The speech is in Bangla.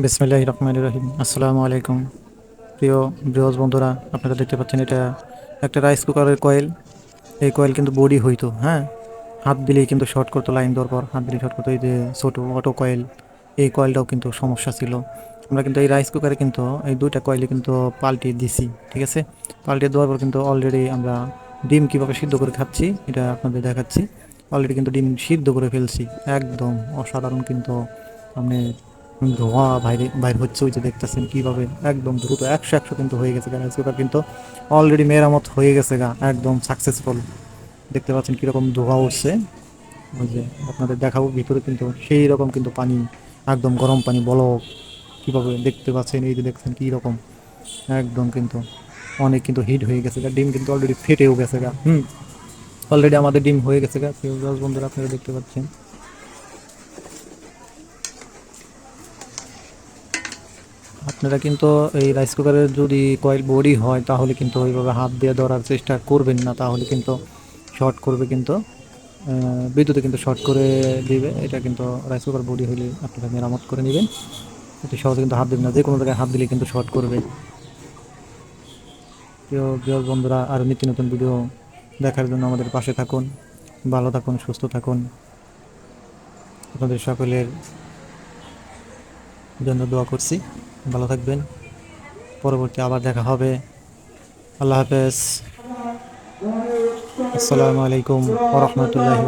বিসমিল্লাহ রহমান রহিম। আসসালামু আলাইকুম। প্রিয় বৃহজ বন্ধুরা, আপনারা দেখতে পাচ্ছেন এটা একটা রাইস কুকারের কয়েল এই কয়েল কিন্তু বডি হইতো হ্যাঁ? হাত দিলেই কিন্তু শর্ট করতো লাইন দেওয়ার পর হাত দিলেই শর্ট করতো। এই যে ছোটো অটো কয়েল এই কয়েলটাও কিন্তু সমস্যা ছিল। আমরা কিন্তু এই রাইস কুকারে কিন্তু এই দুইটা কয়েলই কিন্তু পাল্টিয়ে দিছি, ঠিক আছে? পাল্টিয়ে দেওয়ার পর কিন্তু অলরেডি আমরা ডিম কীভাবে সিদ্ধ করে খাচ্ছি, এটা আপনাদের দেখাচ্ছি। অলরেডি কিন্তু ডিম সিদ্ধ করে ফেলছি। একদম অসাধারণ কিন্তু আপনি ধোঁয়া বাইরে বাইর হচ্ছে, ওই যে দেখতেছেন কীভাবে একদম দ্রুত একশো একশো কিন্তু হয়ে গেছে রাইস কুকার কিন্তু অলরেডি মেরামত হয়ে গেছে গা, একদম সাকসেসফুল দেখতে পাচ্ছেন কীরকম ধোঁয়া উঠছে। ওই যে আপনাদের দেখাবো, ভিতরে কিন্তু সেই রকম কিন্তু পানি, একদম গরম পানি বলক কীভাবে দেখতে পাচ্ছেন, এই যে দেখছেন কী রকম একদম কিন্তু অনেক কিন্তু হিট হয়ে গেছে গা, ডিম কিন্তু অলরেডি ফেটেও গেছে গা, হুম। অলরেডি আমাদের ডিম হয়ে গেছে গা বন্ধুরা, আপনারা দেখতে পাচ্ছেন। আপনারা কিন্তু এই রাইস কুকারের যদি কয়েল বডি হয়, তাহলে কিন্তু ওইভাবে হাত দিয়ে ধরার চেষ্টা করবেন না। তাহলে কিন্তু শর্ট করবে কিন্তু বিদ্যুতে কিন্তু শর্ট করে দিবে। এটা কিন্তু রাইস কুকার বডি হলে আপনারা মেরামত করে নেবেন। অতি সহজে কিন্তু হাত দেবেন না। যে কোনো জায়গায় হাত দিলে কিন্তু শর্ট করবে। প্রিয় প্রিয় বন্ধুরা আরও নিত্য নতুন ভিডিও দেখার জন্য আমাদের পাশে থাকুন, ভালো থাকুন, সুস্থ থাকুন। আপনাদের সকলের জন্য দোয়া করছি। ভালো থাকবেন। পরবর্তী আবার দেখা হবে। আল্লাহ হাফেজ। আসসালামু আলাইকুম ওরহমতুল্লাহি